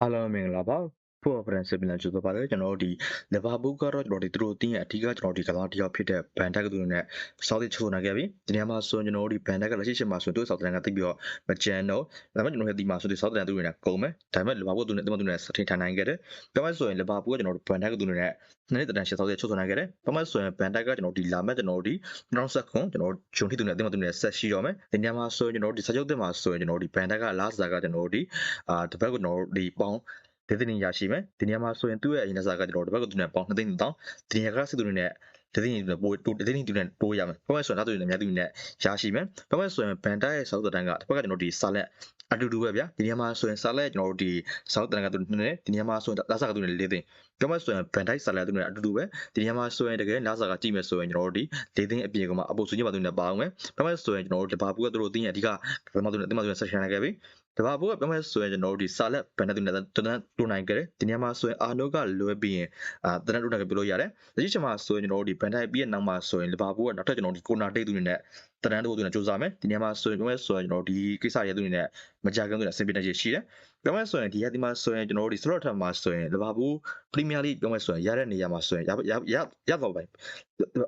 အားလုံးမင်္ဂ လာပါဖို့ဖရန်စစ်ပြန်ကြိုဆိုပါရစေကျွန်တော်တို့ဒီလီဗာပူးကတော့ကျွန်တော်တို့သူတို့တင်းရဲ့အထူးကကျွန်တော်ဒီကစားတစ်ယောက်ဖြစ်တဲ့ဘန်တက်ကသူနဲ့စောက်တစ်ချိုးနိုင်ခဲ့ပြီဒီနေရာမှာဆိုရင်ကျွန်တော်တို့ဒီဘန်တက်ကလက်ရှိချိန်မှာဆိုရင်သူ့စောက်တန်ကတိတ်ပြီးတော့မကြမ်းတော့ဒါပေမဲ့ကျွန်တော်တို့ဒီမှာဆိုဒီစောက်တန်သူတွေနဲ့ကုန်မယ်ဒါပေမဲ့လီဗာပူးသူနဲ့တမသူနဲ့စတင်ထိုင်နိုင်ခဲ့တယ်ပြောမှဆိုရင်လီဗာပူးကကျွန်တော်တို့ဘန်တက်ကသူနဲ့နှစ်နှစ်တန်ရှစ်စောက်တစ်ချိုးဆိုနိုင်ခဲ့တယ်ပြောမှဆိုရင်ဘန်တက်ကကျွန်တော်ဒီလာမဲ့ကျွန်တော်တို့ဒီနောက်ဆက်ခွန်ကျွန်တော်ဂျုံထိသူနဲ့တမသူနဲ့ဆက်ရှိတော့မယ်ဒီနေရာမှာဆိုရင်ကျွန်တော်တို့ဒီစာချုပ်တင်မှာဆိုရင်ကျွန်တော်တို့ဒီဘန်တက်ကလာစာကကျွန်တော်တို့ဒီအာတပတ်ကကျွန်တော်တို့ဒီပေါင်း ဒေသနီရရှိမယ်ဒီနေရာမှာဆိုရင်သူ့ရဲ့အရင်ကစားကကျွန်တော်တို့တပတ်ကသူနဲ့ပေါင်း2သိန်းတောင်းဒီနေရာကစစ်သူတွေနဲ့ဒေသနီတွေပို့တိုးဒေသနီတွေနဲ့တိုးရမယ်ဘာမှဆိုရင်နောက်သူတွေနဲ့အများသူတွေနဲ့ရရှိမယ်ဘာမှဆိုရင်ဘန်တာရဲ့ဆောက်တန်ကတပတ်ကကျွန်တော်ဒီစာလက်အတူတူပဲဗျာဒီနေရာမှာဆိုရင်စာလက်ကျွန်တော်တို့ဒီဆောက်တန်ကသူနဲ့ဒီနေရာမှာဆိုရင်လာစာကသူနဲ့၄သိန်းပြောမှဆိုရင်ဘန်တိုင်းစာလက်သူနဲ့အတူတူပဲဒီနေရာမှာဆိုရင်တကယ်လာစာကကြည့်မယ်ဆိုရင်ကျွန်တော်တို့ဒီ၄သိန်းအပြင်ကမှအပုတ်စုညပါသူနဲ့ပါအောင်မယ်ဘာမှဆိုရင်ကျွန်တော်တို့ဒီဘာဘူးကသူတို့တင်းရဲ့အဓိကဘာမှသူနဲ့တင်မှသူနဲ့ဆက်ရှင်နိုင်ခဲ့ပြီ တဘာဘူးကပြောမယ်ဆိုရင်ကျွန်တော်တို့ဒီစာလက်ဘန်တဲ့သူနဲ့တန်းတူနိုင်ကြတယ်ဒီနေရာမှာဆိုရင်အာနိုကလွဲပြီးရင်အာတန်းတူနိုင်ကြပြလို့ရတယ်လက်ရှိချိန်မှာဆိုရင်ကျွန်တော်တို့ဒီဘန်တိုင်းပြီးရဲ့နောက်မှာဆိုရင်လီဗာပူးကနောက်ထပ်ကျွန်တော်ဒီကိုနာတိတ်သူတွေနဲ့တန်းတူသူနဲ့စူးစမ်းမယ်ဒီနေရာမှာဆိုရင်ပြောမယ်ဆိုရင်ကျွန်တော်ဒီကိစ္စရဲ့သူတွေနဲ့မကြခင်သူနဲ့ဆင်ပြေနေရှိတယ်ပြောမယ်ဆိုရင်ဒီရက်ဒီမှာဆိုရင်ကျွန်တော်တို့ဒီစလော့ထက်မှာဆိုရင်လီဗာပူးပရီးမီးယားလိပြောမယ်ဆိုရင်ရတဲ့နေရာမှာဆိုရင်ရရရရတော့ပဲ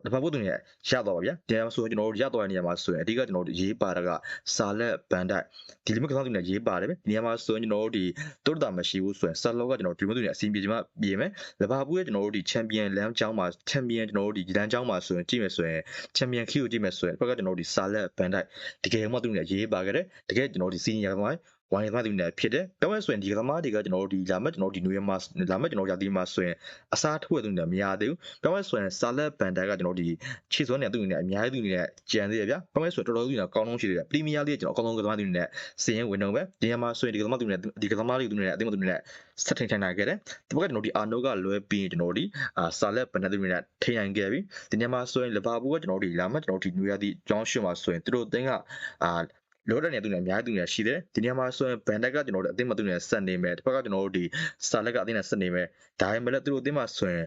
လီဗာပူးသူတွေရတော့ပါဗျာဒီနေရာမှာဆိုရင်ကျွန်တော်တို့ရတော့တဲ့နေရာမှာဆိုရင်အဓိကကျွန်တော်တို့ရေးပါတာကစာလက်ဘန်တိုက်ဒီလိမစ်ကစားသူတွေရေးပါတယ်ဗျဒီနေရာမှာဆိုရင်ကျွန်တော်တို့ဒီတိုးတာမရှိဘူးဆိုရင်ဆက်လောကကျွန်တော်ဒီမသူတွေအစီအပြေချင်မှပြင်မယ်လီဗာပူးရဲ့ကျွန်တော်တို့ဒီချန်ပီယံလမ်းကြောင်းမှာချန်ပီယံကျွန်တော်တို့ဒီလမ်းကြောင်းမှာဆိုရင်ကြည့်မယ်ဆိုရင်ချန်ပီယံခီကိုကြည့်မယ်ဆိုရင်ဘက်ကကျွန်တော်တို့ဒီစာလက်ဘန်တိုက်တကယ်မှသူတွေရေးပါခဲ့တယ်တကယ်ကျွန်တော်တို့ဒီစီနီယာကမိုင်း ဝိုင်းသမားတွေနဲ့ဖြစ်တယ်။ပြောမယ်ဆိုရင်ဒီကသမားတွေကကျွန်တော်တို့ဒီလာမဲ့ကျွန်တော်တို့ဒီနွေမှာလာမဲ့ကျွန်တော်ရာသီမှာဆိုရင်အစားထိုးရသူတွေမရသေးဘူး။ပြောမယ်ဆိုရင်ဆာလက်ဘန်တာကကျွန်တော်ဒီခြေစွမ်းနေသူတွေနဲ့အများကြီးသူတွေနဲ့ကြံသေးတယ်ဗျာ။ပြောမယ်ဆိုရင်တော်တော်ကြီးတော့ကောင်းလုံးရှိတယ်။ပရီးမီးယားလိကျွန်တော်အကောင်းဆုံးကသမားတွေနဲ့စည်ရင်ဝင်တော့ပဲ။ဒီမှာဆိုရင်ဒီကသမားတွေနဲ့ဒီကသမားတွေသူတွေနဲ့အသိမသူတွေနဲ့ဆက်ထိန်ထိုင်နိုင်ခဲ့တယ်။ဒီဘက်ကကျွန်တော်ဒီအာနိုကလွဲပြီးကျွန်တော်ဒီအာဆာလက်ဘန်တာတွေနဲ့ထိန်နိုင်ခဲ့ပြီ။ဒီညမှာဆိုရင်လီဗာပူးကကျွန်တော်ဒီလာမဲ့ကျွန်တော်ဒီနွေရာသီကျောင်းရှင်းမှာဆိုရင်သူတို့အသင်းကအာ လောတဲ့နေသူတွေအများကြီးသူတွေရှိတယ်ဒီနေရာမှာဆိုရင်ဘန်ဒက်ကကျွန်တော်တို့အသိမသူတွေဆက်နေမယ်တစ်ဖက်ကကျွန်တော်တို့ဒီစာလက်ကအသိနဲ့ဆက်နေမယ်ဒါပေမဲ့လည်းသူတို့အသိမှာဆိုရင်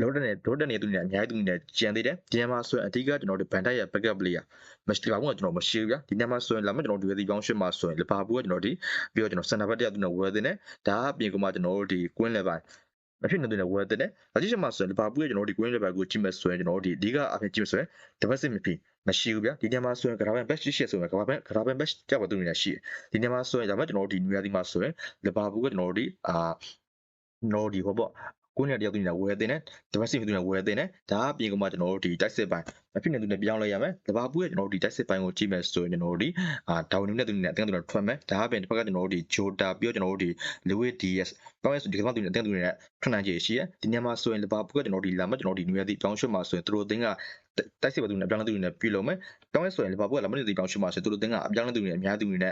လောတဲ့နေလောတဲ့နေသူတွေအများကြီးသူတွေကျန်သေးတယ်ဒီနေရာမှာဆိုရင်အဓိကကျွန်တော်တို့ဘန်တက်ရဲ့ backup player မရှိပါဘူးကကျွန်တော်မရှိဘူးဗျာဒီနေရာမှာဆိုရင်လာမဲ့ကျွန်တော်တို့ဒီပေါင်းရှင်းမှာဆိုရင်လီဗာပူးကကျွန်တော်ဒီပြီးတော့ကျွန်တော်စင်တာဘက်တက်သူနဲ့ဝယ်တင်တယ်ဒါအပြင်ကမှကျွန်တော်တို့ဒီ queen level မဖြစ်နေတဲ့ဝယ်တဲ့။အကြည့်ချင်မှာဆိုရင်လီဗာပူးရဲ့ကျွန်တော်တို့ဒီ Queen Level ကိုကြည့်မယ်ဆိုရင်ကျွန်တော်တို့ဒီလီဂါအပြင်ကြည့်မယ်ဆိုရင်တပတ်စစ်မဖြစ်မရှိဘူးဗျာဒီနေရာမှာဆိုရင်ဂရာဘန်ဘက်ရှိရှိဆိုရင်ဂရာဘန်ဂရာဘန်ဘက်ကြောက်ပါသူနေရှိတယ်ဒီနေရာမှာဆိုရင်ဒါပေမဲ့ကျွန်တော်တို့ဒီနွေရာသီမှာဆိုရင်လီဗာပူးကကျွန်တော်တို့ဒီအာနော်ဒီဟောပေါ့ ကိုနေတယောက်သူနေဝယ်တင်တယ်ဒီဘက်စစ်သူနေဝယ်တင်တယ်ဒါအပြင်ကမှကျွန်တော်တို့ဒီတိုက်စစ်ပိုင်းမဖြစ်နေသူနေပြောင်းလဲရမယ်လီဗာပူးရဲ့ကျွန်တော်တို့ဒီတိုက်စစ်ပိုင်းကိုကြည့်မယ်ဆိုရင်ကျွန်တော်တို့ဒီအာဒေါင်နီနဲ့သူနေအတင်းသူနေထွက်မယ်ဒါအပြင်တစ်ဖက်ကကျွန်တော်တို့ဒီဂျိုတာပြီးတော့ကျွန်တော်တို့ဒီလူဝစ်ဒီယက်ကောင်းရဲ့ဒီကမ္ဘာသူနေအတင်းသူနေထွက်နိုင်ခြေရှိရဒီနေရာမှာဆိုရင်လီဗာပူးကကျွန်တော်တို့ဒီလာမကျွန်တော်တို့ဒီနွေရာသီတောင်းရွှေ့မှာဆိုရင်သူတို့အတင်းကတိုက်စစ်ဘသူနဲ့ပြောင်းလဲသူနေပြုလုပ်မယ်ကောင်းရဲ့ဆိုရင်လီဗာပူးကလာမနေသီတောင်းရွှေ့မှာဆိုရင်သူတို့အတင်းကအပြောင်းလဲသူနေအများသူနေ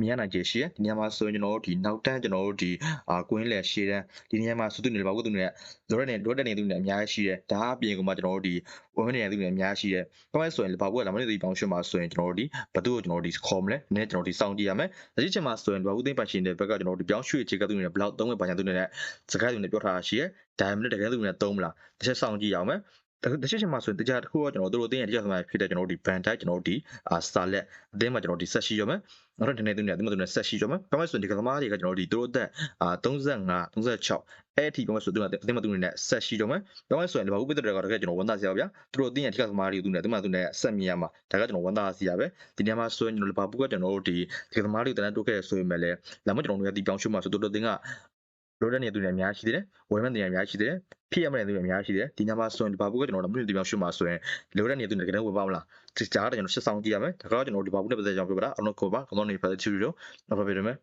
မြင်ရနိုင်ခြေရှိရဒီနေရာမှာဆိုရင်ကျွန်တော်တို့ဒီနောက်တန်းကျွန်တော်တို့ဒီအာကွင်းလေရှေ့တန်းဒီနေရာမှာစုသူနေတယ်ဘာလို့သူနေလိုရက်နေလိုရက်နေသူနေအများကြီးရှိတယ်ဒါအပြင်ကမှကျွန်တော်တို့ဒီဝင်နေသူနေအများကြီးရှိတယ်ဘာလို့ဆိုရင်ဘာလို့လာမနေသီတောင်းရွှေ့မှာဆိုရင်ကျွန်တော်တို့ဒီဘသူ့ကိုကျွန်တော်တို့ဒီခေါ်မလဲနည်းကျွန်တော်တို့ဒီစောင့်ကြည့်ရမယ်ဒါကြည့်ချင်မှာဆိုရင်ဘာလို့သိပိုင်ရှင်တဲ့ဘက်ကကျွန်တော်တို့ဒီပြောင်းရွှေ့ခြေကသူနေဘလောက်သုံးဝင်ပါညာသူနေတဲ့စကားသူနေပြောထားတာရှိရဒါမှမဟုတ်တကယ်သူနေသုံးမလားတစ်ချက်စောင့်ကြည့်ရအောင်မယ် တရှိချင်မှာဆိုရင်တရားတစ်ခုကကျွန်တော်တို့တို့တင်းရတရားသမားဖြစ်တဲ့ကျွန်တော်တို့ဒီ band type ကျွန်တော်တို့ဒီအာ starlet အတင်းမှာကျွန်တော်ဒီ set ရှိရမယ်နောက်တော့ဒီနေ့သူနေအတင်းမှာသူနေ set ရှိရမယ်ဘာမှဆိုရင်ဒီကသမားတွေကကျွန်တော်တို့ဒီတို့အသက်အာ35 36အဲ့အထိပြောမှဆိုသူကအတင်းမှာသူနေ set ရှိရမယ်ဘာမှဆိုရင်ဒီဘာဘူးပိတ္တတွေကတကယ်ကျွန်တော်ဝန်သားစီရပါဗျာသူတို့တင်းရတရားသမားတွေသူနေအတင်းမှာသူနေ set မြင်ရမှာဒါကကျွန်တော်ဝန်သားစီရပဲဒီနေ့မှာဆိုရင်ကျွန်တော်ဘာဘူးကကျွန်တော်တို့ဒီဒီကသမားတွေတန်းတိုးခဲ့ဆိုရင်လည်းလာမကျွန်တော်တို့ရဲ့ဒီပြောင်းရွှေ့မှာဆိုတို့တို့တင်းက လိုတဲ့နေသူတွေအများကြီးရှိသေးတယ်ဝယ်မဲ့နေအများကြီးရှိသေးတယ်ဖြစ်ရမယ့်နေသူတွေအများကြီးရှိတယ်ဒီညမှာဆိုရင်ဒီဘာဘူးကကျွန်တော်တို့မြို့ဒီပြောင်းရွှေ့မှာဆိုရင်လိုတဲ့နေသူတွေတကယ်ဝယ်ပါမလားဒီကြားတော့ကျွန်တော်ရှစ်ဆောင်ကြည့်ရမယ်ဒါကတော့ကျွန်တော်ဒီဘာဘူးနဲ့ပတ်သက်ကြောင်းပြောပြတာအလုံးကိုပါကောင်းနေပတ်သက်ချူရီတော့နောက်ပါပြရမယ်